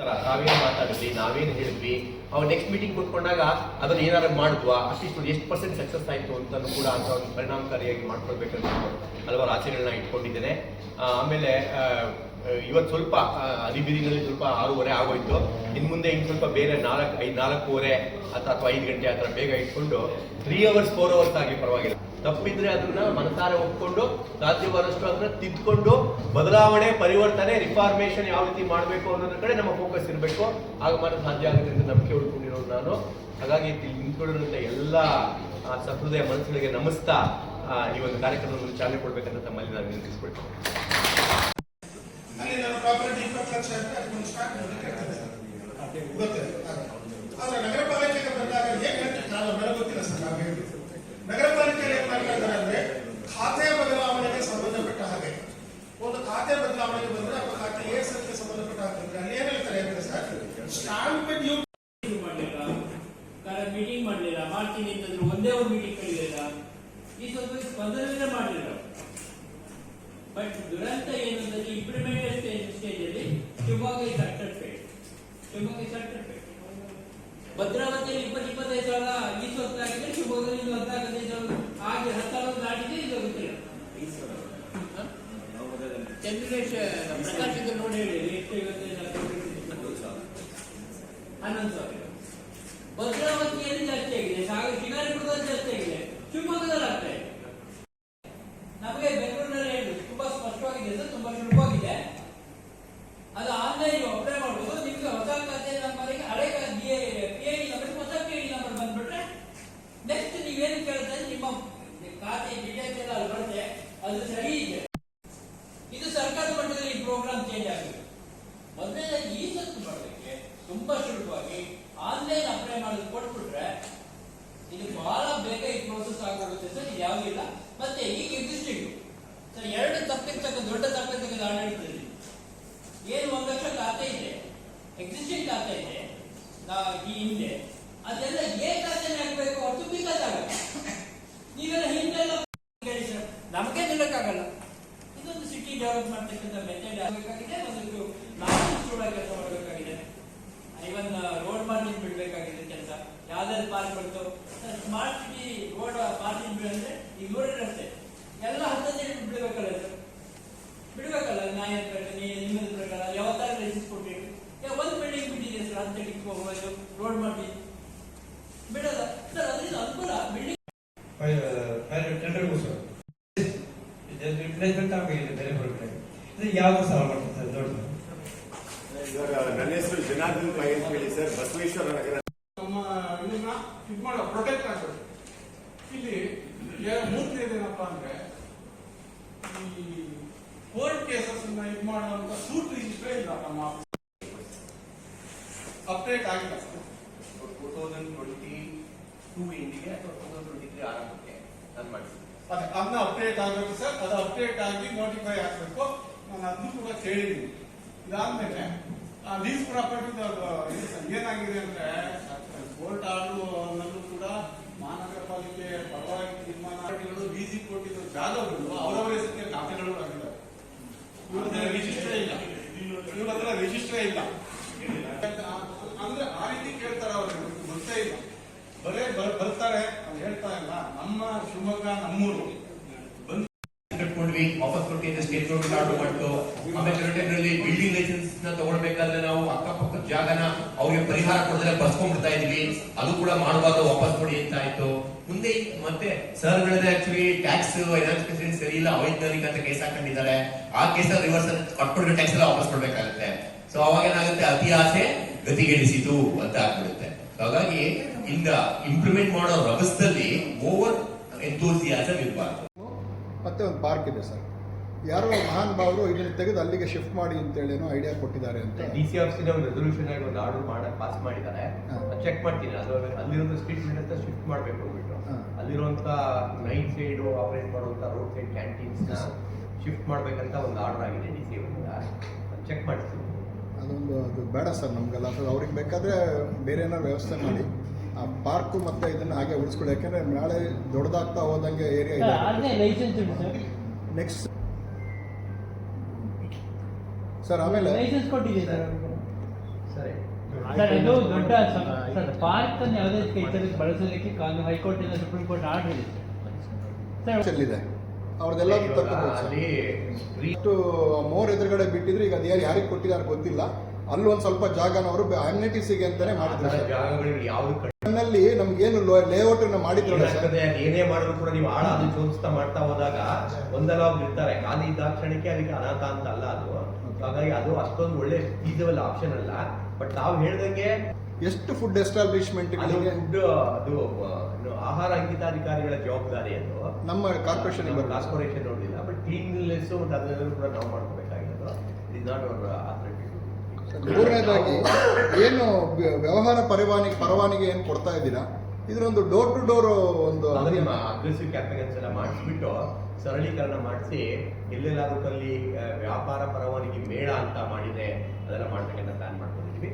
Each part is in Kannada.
ತರ ಮಾತಾಡಿದ್ವಿ ನಾವೇನು ಹೇಳಿದ್ವಿ? ಅವ್ರು ನೆಕ್ಸ್ಟ್ ಮೀಟಿಂಗ್ ಕೂತ್ಕೊಂಡಾಗ ಅದನ್ನ ಏನಾದ್ರು ಮಾಡಿದ್ವಾ? ಅಷ್ಟಿಷ್ಟು ಎಷ್ಟು ಪರ್ಸೆಂಟ್ ಸಕ್ಸಸ್ ಆಯಿತು ಅಂತ ಕೂಡ ಅಂತ ಒಂದು ಪರಿಣಾಮಕಾರಿಯಾಗಿ ಮಾಡ್ಕೊಳ್ಬೇಕಂತ ಹಲವಾರು ಆಚರಣೆಗಳನ್ನ ಇಟ್ಕೊಂಡಿದ್ದೇನೆ. ಆಮೇಲೆ ಇವತ್ತು ಸ್ವಲ್ಪ ಆ, ಸ್ವಲ್ಪ ಆರೂವರೆ ಆಗೋಯ್ತು. ಇನ್ನು ಮುಂದೆ ಇನ್ನು ಸ್ವಲ್ಪ ಬೇರೆ ನಾಲ್ಕು ಐದು ನಾಲ್ಕೂವರೆ ಅಥವಾ ಅಥವಾ ಐದು ಗಂಟೆ ಆ ಥರ ಬೇಗ ಇಟ್ಕೊಂಡು ತ್ರೀ ಅವರ್ಸ್ ಫೋರ್ ಅವರ್ಸ್ ಆಗಿ ಪರವಾಗಿಲ್ಲ. ತಪ್ಪಿದ್ರೆ ಅದನ್ನ ಮನಸಾರೆ ಒಪ್ಕೊಂಡು ಸಾಧ್ಯವಾದಷ್ಟು ಅದನ್ನ ತಿದ್ಕೊಂಡು ಬದಲಾವಣೆ ಪರಿವರ್ತನೆ ರಿಫಾರ್ಮೇಷನ್ ಯಾವ ರೀತಿ ಮಾಡಬೇಕು ಅನ್ನೋದ್ರ ಕಡೆ ನಮ್ಮ ಫೋಕಸ್ ಇರಬೇಕು. ಆಗ ಮಾತ್ರ ಸಾಧ್ಯ ಆಗುತ್ತೆ ಅಂತ ನಂಬಿಕೆ ಉಳ್ಕೊಂಡಿರೋದು ನಾನು. ಹಾಗಾಗಿ ಇಲ್ಲಿ ನಿಂತ್ಕೊಂಡಿರುವಂಥ ಎಲ್ಲ ಸಹೃದಯ ಮನಸ್ಸುಗಳಿಗೆ ನಮಸ್ತಾ ಈ ಒಂದು ಕಾರ್ಯಕ್ರಮವನ್ನು ಚಾಲನೆ ಕೊಡ್ಬೇಕಂತ ತಮ್ಮಲ್ಲಿ ನಾನು ವಿನಂತಿಸ್ಕೊಳ್ತೀನಿ. ಅಲ್ಲಿ ನನ್ನ ಪ್ರಾಪರ್ಟಿ ಇಪ್ಪತ್ತು ಲಕ್ಷ ಸ್ಟಾರ್ಟ್ ಅದಕ್ಕೊಂದು ಸ್ಟಾಕ್ ಗೊತ್ತಿದೆ ಆದ್ರೆ ನಗರ ಪಾಲಿಕೆಗೆ ಬಂದಾಗ ಏನ್ ಹೇಳ್ತೀವಿ ನಾನು ನನಗೆ ಗೊತ್ತಿಲ್ಲ ಸರ್, ನಾವು ಹೇಳಿ ನಗರ ಪಾಲಿಕೆಯಲ್ಲಿ ಏನ್ ಮಾಡ್ತಾ ಇದ್ದಾರೆ ಅಂದ್ರೆ ಖಾತೆ ಬದಲಾವಣೆಗೆ ಸಂಬಂಧಪಟ್ಟ ಹಾಗೆ ಒಂದು ಖಾತೆ ಬದಲಾವಣೆಗೆ ಬಂದ್ರೆ ಆ ಖಾತೆ ಎ ಸಂಖ್ಯೆ ಸಂಬಂಧಪಟ್ಟ ಹಾಗೆ ಅಲ್ಲಿ ಏನ್ ಹೇಳ್ತಾರೆ ಅಂದ್ರೆ ಸರ್ ಸ್ಟಾಂಪ್ ಡ್ಯೂಟಿ ಮಾಡಲಿಲ್ಲ ಮೀಟಿಂಗ್ ಮಾಡಲಿಲ್ಲ ಮಾಡ್ತೀನಿ ಅಂತಂದ್ರು ಒಂದೇ ಒಂದು ಮೀಟಿಂಗ್ ಕರೀಲಿಲ್ಲ ಈ ಸ್ವಲ್ಪ ಸ್ಪಂದನೆ ಮಾಡಲಿಲ್ಲ ಬಟ್ ದುರಂತ ಏನಂದ್ರೆ ಇಂಪ್ಲಿಮೆಂಟೇಷನ್ ಸ್ಟೇಜ್ ಅಲ್ಲಿ Shivamogga is utter fate Shivamogga is utter fate ಭದ್ರಾವತಿಯಲ್ಲಿ ಇಪ್ಪತ್ತು ಇಪ್ಪತ್ತೈದು ಸಾವಿರ ಈ ಸ್ವತ್ತಾಗಿದೆ ಶಿವಮೊಗ್ಗದಲ್ಲಿ ಇದು ಹದಿನಾಲ್ಕೈದು ಸಾವಿರ ಹಾಗೆ ಹತ್ತು ಸಾವಿರ ದಾಟಿದೆ ಇದು ಗೊತ್ತಿಲ್ಲ ಹ? ಚಂದ್ರಶೇಖ್ ಪ್ರಕಾಶ್ ಇದು ನೋಡಿ ಹೇಳಿ ಎಷ್ಟು ಐವತ್ತೈದು ಸಾವಿರ ಹನ್ನೊಂದು ಸಾವಿರ ಭದ್ರಾವತಿಯಲ್ಲಿ ಜಾಸ್ತಿ ಆಗಿದೆ ಶಿಕಾರಿಪುರದಲ್ಲಿ ಜಾಸ್ತಿ ಆಗಿದೆ ಶಿವಮೊಗ್ಗದಲ್ಲಿ ಆಗ್ತಾ ಇದೆ ನಮಗೆ ಬೆಂಗಳೂರಿನಲ್ಲಿ ಹೇಳಿ ತುಂಬಾ ಸ್ಪಷ್ಟವಾಗಿದೆ ಸರ್ ತುಂಬಾ ಸುಲಭವಾಗಿದೆ ಅದು ಆನ್ಲೈನ್ ಅಪ್ಲೈ ಮಾಡ್ಬೋದು ನಿಮ್ಗೆ ಹೊಸ ಖಾತೆ ನಂಬರ್ಗೆ ಹಳೆ ಪಿ ಐ ನಂಬರ್ ಹೊಸ ಪಿ ಐ ನಂಬರ್ ಬಂದ್ಬಿಟ್ರೆ ನೆಕ್ಸ್ಟ್ ನೀವೇನು ಕೇಳ್ತಾ ಇದ್ರೆ ನಿಮ್ಮ ಖಾತೆ ಡೀಟೇಲ್ಸ್ ಎಲ್ಲ ಅಲ್ಲಿ ಬರುತ್ತೆ ಅದು ಸರಿ ಇದೆ ಇದು ಸರ್ಕಾರದ ಮಟ್ಟದಲ್ಲಿ ಈ ಪ್ರೋಗ್ರಾಮ್ ಚೇಂಜ್ ಆಗಿದೆ ಮೊದಲನೇದಾಗಿ ಈ ಸತ್ತು ಮಾಡೋದಕ್ಕೆ ತುಂಬಾ ಸುಲಭವಾಗಿ ಆನ್ಲೈನ್ ಅಪ್ಲೈ ಮಾಡೋದು ಕೊಟ್ಬಿಟ್ರೆ ಇದು ಬಹಳ ಬೇಗ ಈ ಪ್ರೋಸೆಸ್ ಆಗೋಗುತ್ತೆ ಸರ್ ಇದು ಯಾವುದಿಲ್ಲ ಮತ್ತೆ ಈಗ ಎಕ್ಸಿಸ್ಟಿಂಗ್ ಸರ್ ಎರಡು ತಪ್ಪಿರ್ತಕ್ಕ ದೊಡ್ಡ ತಪ್ಪಿರ್ತಕ್ಕಂಥ ಆಡಳಿತದಲ್ಲಿ ಏನು ಒಂದು ಲಕ್ಷ ಖಾತೆ ಇದೆ? ಎಕ್ಸಿಸ್ಟಿಂಗ್ ಖಾತೆ ಇದೆ. ಈ ಹಿಂದೆ. ಅದೆಲ್ಲ ಏ ಖಾತೆ ಹಾಕ್ಬೇಕು? ಹೊರತು ಬಿ ಖಾತೆ ಆಗಲ್ಲ ನೀವೆಲ್ಲ ಹಿಂದೆಲ್ಲ ಹೇಳಿ ಸರ್ ನಮಗೆ ನಿಲ್ಲಕ್ಕಾಗಲ್ಲ ಇದೊಂದು ಸಿಟಿ ಡೆವಲಪ್ ಮಾಡ್ತಕ್ಕಂಥ ಮೆಥಡ್ ಆಗಬೇಕಾಗಿದೆ ಒಂದು ನಾಲ್ಕು ಕೂಡ ಕೆಲಸ ಮಾಡಬೇಕಾಗಿದೆ ಇವನ್ ರೋಡ್ ಮಾರ್ಜಿನ್ ಬಿಡಬೇಕಾಗಿದೆ ಕೆಲಸ ಯಾವ್ದಾದ್ರು ಪಾರ್ಕ್ ಬಂತು ಸ್ಮಾರ್ಟ್ ಸಿಟಿ ರೋಡ್ ಮಾರ್ಜಿನ್ ಬಿಡಂದ್ರೆ ಈಗ ರೋಡ್ ರಸ್ತೆ ಎಲ್ಲ ಹತ್ತತ್ತು ಬಿಡಬೇಕಲ್ಲ ಸರ್ ಬಿಡಬೇಕಲ್ಲ ನ್ಯಾಯ ಪ್ರಕಾರ ನೀ- ನಿಮ್ಮ ಪ್ರಕಾರ ಯಾವತ್ತಾರು ಲೈಸೆನ್ಸ್ ಕೊಟ್ಟಿರಿ ಈಗ ಒಂದು ಬಿಲ್ಡಿಂಗ್ ಬಿಟ್ಟಿದೆ ಸರ್ ಅಂತ ಹೋಗೋದು ರೋಡ್ ಮಾಡಿ ಬಿಡಲ್ಲ ಸರ್ ಅದರಿಂದ ಅನುಕೂಲ ಬಿಲ್ಡಿಂಗ್ ಟೆಂಡರ್ಗೂ ಸರ್ ರಿಪ್ಲೇಸ್ಮೆಂಟ್ ಆಗಬೇಕಿದೆ ಬೇರೆ ಹೊರಗಡೆ ಇದು ಯಾವ ಸಾಲ ಮಾಡ್ತಾರೆ ಸರ್ ದೊಡ್ಡ ಇವಾಗ ನನ್ನ ಹೆಸರು ಜನಾರ್ದನ್ ಪೈ ಅಂತ ಹೇಳಿ ಸರ್ ಬಸವೇಶ್ವರ ನಗರ ನಮ್ಮ ಇದನ್ನ ಇದು ಮಾಡೋ ಪ್ರೊಟೆಕ್ಟ್ ಆಗಬೇಕು ಇಲ್ಲಿ ಯಾ- ಮೂರನೇದು ಏನಪ್ಪಾ ಅಂದ್ರೆ ಈ ಕೋರ್ಟ್ ಕೇಸಸ್ ಇದು ಮಾಡುವಂತ ಸೂಟ್ ರಿಜಿಸ್ಟ್ರೇ ಇಲ್ಲ ನಮ್ಮ ಅಪ್ಡೇಟ್ ಆಗಿಲ್ಲ ಟೂ ತೌಸಂಡ್ ಟ್ವೆಂಟಿ ಟೂ ಎಂಡಿಗೆ ಅಥವಾ ಟೂ ತೌಸಂಡ್ ಟ್ವೆಂಟಿ ತ್ರೀ ಆರಂಭಕ್ಕೆ ನಾನು ಮಾಡಿದ್ದೀನಿ ಅದೇ ಅದನ್ನ ಅಪ್ಡೇಟ್ ಆಗಬೇಕು ಸರ್ ಅದು ಅಪ್ಡೇಟ್ ಆಗಿ ನೋಟಿಫೈ ಆಗ್ಬೇಕು ನಾನು ಅದನ್ನು ಕೂಡ ಕೇಳಿದ್ದೀನಿ ಇದಾದ್ಮೇಲೆ ಲೀಸ್ ಪ್ರಾಪರ್ಟಿ ಏನಾಗಿದೆ ಅಂದ್ರೆ, ಕೋರ್ಟ್ ಆರ್ಡರ್ನಲ್ಲೂ ಕೂಡ ಮಹಾನಗರ ಪಾಲಿಕೆ ಪರವಾಗಿ ತೀರ್ಮಾನಗಳು ಲೀಸಿ ಕೊಟ್ಟಿದ್ದ ಜಾಗಗಳು ಅವರವರ ಹೆಸರಿಗೆ ಖಾತೆಗಳು ಆಗಿದ್ದಾವೆ. ಇವ್ರ ರಿಜಿಸ್ಟ್ರೇ ಇಲ್ಲ. ಇವ್ರ ಹತ್ರ ರಿಜಿಸ್ಟ್ರೇ ಇಲ್ಲ. ಅಂದ್ರೆ ಆ ರೀತಿ ಕೇಳ್ತಾರೆ ಅವ್ರಿಗೆ ಗೊತ್ತೇ ಇಲ್ಲ. ಬರೇ ಬರ್- ಬರ್ತಾರೆ, ಅವ್ರು ಹೇಳ್ತಾ ಇಲ್ಲ. ನಮ್ಮ ಶಿವಮೊಗ್ಗ ನಮ್ಮೂರು. ಕಟ್ಕೊಂಡ್ವಿ ವಾಪಸ್ ಕೊಟ್ಟಿದ್ದೆ ಸ್ಟೇಟ್ ಗೌರ್ಮೆಂಟ್ ಮಾಡ್ತು. ಆಮೇಲೆ ಟೈಮ್ನಲ್ಲಿ ಬಿಲ್ಡಿಂಗ್ ಲೈಸೆನ್ಸ್ನ ತಗೊಳ್ಬೇಕಾದ್ರೆ ನಾವು ಅಕ್ಕಪಕ್ಕ ಜಾಗನ ಅವ್ರಿಗೆ ಪರಿಹಾರ ಕೊಡದ್ರೆ ಬರ್ಸ್ಕೊಂಡ್ಬಿಡ್ತಾ ಇದ್ವಿ ಅದು ಕೂಡ ಮಾಡಬಾರ್ದು ವಾಪಸ್ ಕೊಡಿ ಅಂತ ಆಯ್ತು. ಮುಂದೆ ಮತ್ತೆ ಸರ್ ಆಕ್ಚುಲಿ ಟ್ಯಾಕ್ಸ್ ಎನಾನ್ಸ್ಪೇಷನ್ ಸರಿ ಇಲ್ಲ ಅವೈಜ್ಞಾನಿಕ ಅಂತ ಕೇಸ್ ಹಾಕೊಂಡಿದ್ದಾರೆ. ಆ ಕೇಸ್ ರಿವರ್ಸ್ ಕಟ್ಕೊಂಡ್ರೆ ಟ್ಯಾಕ್ಸ್ ಎಲ್ಲ ವಾಪಸ್ ಕೊಡ್ಬೇಕಾಗುತ್ತೆ. ಸೊ ಅವಾಗ ಏನಾಗುತ್ತೆ? ಅತಿ ಆಸೆ ಗತಿಗೆಡಿಸಿತು ಅಂತ ಆಗ್ಬಿಡುತ್ತೆ. ಹಾಗಾಗಿ ಇಂದ ಇಂಪ್ಲಿಮೆಂಟ್ ಮಾಡೋ ರಭಸದಲ್ಲಿ ಓವರ್ ಎಂತೂಸಿಯಾಸಮ್ ಇರಬಾರ್ದು. ಮತ್ತೆ ಒಂದು ಪಾರ್ಕ್ ಇದೆ ಸರ್. ಯಾರೋ ಮಹಾನ್ ಭಾವರು ಇದನ್ನು ತೆಗೆದು ಅಲ್ಲಿಗೆ ಶಿಫ್ಟ್ ಮಾಡಿ ಅಂತೇಳೇನೋ ಐಡಿಯಾ ಕೊಟ್ಟಿದ್ದಾರೆ ಅಂತ. ಡಿ ಸಿ ಆಫೀಸಿನ ಒಂದು ರೆಸೊಲ್ಯೂಷನ್ ಆಗಿ ಒಂದು ಆರ್ಡರ್ ಮಾಡಕ್ಕೆ ಪಾಸ್ ಮಾಡಿದ್ದಾರೆ. ಚೆಕ್ ಮಾಡ್ತೀನಿ. ಅದು ಅಲ್ಲಿರೋ ಸ್ಟ್ರೀಟ್ ಅಂತ ಶಿಫ್ಟ್ ಮಾಡಬೇಕು ಅಂದ್ಬಿಟ್ಟು. ಅಲ್ಲಿರುವಂಥ ನೈಟ್ ಸೈಡ್ ಆಪರೇಟ್ ಮಾಡುವಂಥ road side canteens Yes. Shift ಮಾಡಬೇಕಂತ ಒಂದು ಆರ್ಡರ್ ಆಗಿದೆ ಡಿ ಸಿ ಅವರಿಂದ ಚೆಕ್ ಮಾಡ್ತೀನಿ. ಅದೊಂದು ಅದು ಬೇಡ ಸರ್ ನಮಗೆಲ್ಲ. ಅವ್ರಿಗೆ ಬೇಕಾದರೆ ಬೇರೆ ಏನೋ ವ್ಯವಸ್ಥೆ ಮಾಡಿ. ಆ ಪಾರ್ಕು ಮತ್ತೆ ಇದನ್ನ ಹಾಗೆ ಉಳಿಸ್ಕೊಳ್ಳಿ. ಯಾಕಂದ್ರೆ ನಾಳೆ ದೊಡ್ಡದಾಗ್ತಾ ಹೋದಂಗೆ ಏರಿಯಾ ಇದೆ. ಸರ್ ನೆಕ್ಸ್ಟ್ ಸರ್ ಆಮೇಲೆ ಲೈಸೆನ್ಸ್ ಕೊಟ್ಟಿದೆ ಸರ್. ಸರಿ. ಸರ್ ಇದು ದೊಡ್ಡ ಸರ್ ಪಾರ್ಕ್ ಅನ್ನು ಯಾವುದೇ ಕೈತರಿಗೆ ಬಳಸೋದಕ್ಕೆ ಕಾನೂನು ಹೈಕೋರ್ಟ್ ಇಂದ ಸುಪ್ರೀಂ ಕೋರ್ಟ್ ಆರ್ಡರ್ ಇದೆ. ಸರ್ ಚೆಲ್ಲಿದೆ. ಅವ್ರದ್ದೆಲ್ಲ ಇಷ್ಟು ಮೋರ್ ಎದುರುಗಡೆ ಬಿಟ್ಟಿದ್ರೆ ಈಗ ಅದು ಯಾರು ಯಾರಿಗೆ ಕೊಟ್ಟಿದ್ದಾರೆ ಗೊತ್ತಿಲ್ಲ. ಅಲ್ಲಿ ಒಂದು ಸ್ವಲ್ಪ ಜಾಗನ ಅವರು ಅಮ್ಯುನಿಟೀಸಿಗೆ ಅಂತಾನೆ ಥರ ಜಾಗಗಳು ಯಾವ್ದು ನನ್ನಲ್ಲಿ ನಮ್ಗೇನು ಲೇಔಟ್ ಅನ್ನ ಸರ್? ಏನಾಗ್ತದೆ ಏನೇ ಮಾಡಿದ್ರು ಕೂಡ ನೀವು ಆಳ ಅದು ಜೋಡಿಸ್ತಾ ಮಾಡ್ತಾ ಹೋದಾಗ ಒಂದಲ್ಲ ಒಬ್ರು ಇರ್ತಾರೆ. ಖಾಲಿ ಇದ್ದ ಕ್ಷಣಕ್ಕೆ ಅದಕ್ಕೆ ಅನಾಥ ಅಂತ ಅಲ್ಲ ಅದು. ಹಾಗಾಗಿ ಅದು ಅಷ್ಟೊಂದು ಒಳ್ಳೆ ಫೀಸಬಲ್ ಆಪ್ಷನ್ ಅಲ್ಲ. ಬಟ್ ತಾವು ಹೇಳ್ದಂಗೆ ಎಷ್ಟು ಫುಡ್ ಅದು ಫುಡ್ ಅದು ಏನು ಆಹಾರ ಅಂಕಿತಾಧಿಕಾರಿಗಳ ಜವಾಬ್ದಾರಿ ಅದು. ನಮ್ಮ ಕಾರ್ಪೊರೇಷನ್ ಕಾರ್ಪೊರೇಷನ್ ನೋಡಿಲ್ಲ ಬಟ್ ಕ್ಲೀನ್ಲೆಸ್ ಮತ್ತು ಕೂಡ ನಾವು ಮಾಡ್ಕೋಬೇಕಾಗಿರೋದು. ಇಟ್ ನಾಟ್ ಅವರ್ ಅಥಾರಿಟಿ ಮೂರನೇದಾಗಿ ಏನು ವ್ಯ- ವ್ಯವಹಾರ ಪರವಾನಿಗೆ ಪರವಾನಿಗೆ ಏನು ಕೊಡ್ತಾ ಇದ್ದೀರಾ? ಇದರೊಂದು ಡೋರ್ ಟು ಡೋರ್ ಒಂದು ಅಗ್ರೆಸಿವ್ ಕ್ಯಾಂಪೇನ್ಸ್ ಎಲ್ಲ ಮಾಡಿಸ್ಬಿಟ್ಟು ಸರಳೀಕರಣ ಮಾಡಿಸಿ ಎಲ್ಲೆಲ್ಲಾದ್ರೂ ಅಲ್ಲಿ ವ್ಯಾಪಾರ ಪರವಾನಿಗೆ ಮೇಳ ಅಂತ ಮಾಡಿದೆ ಅದೆಲ್ಲ ಮಾಡ್ಬೇಕಂತ ಪ್ಲಾನ್ ಮಾಡ್ಕೊಂಡಿದ್ವಿ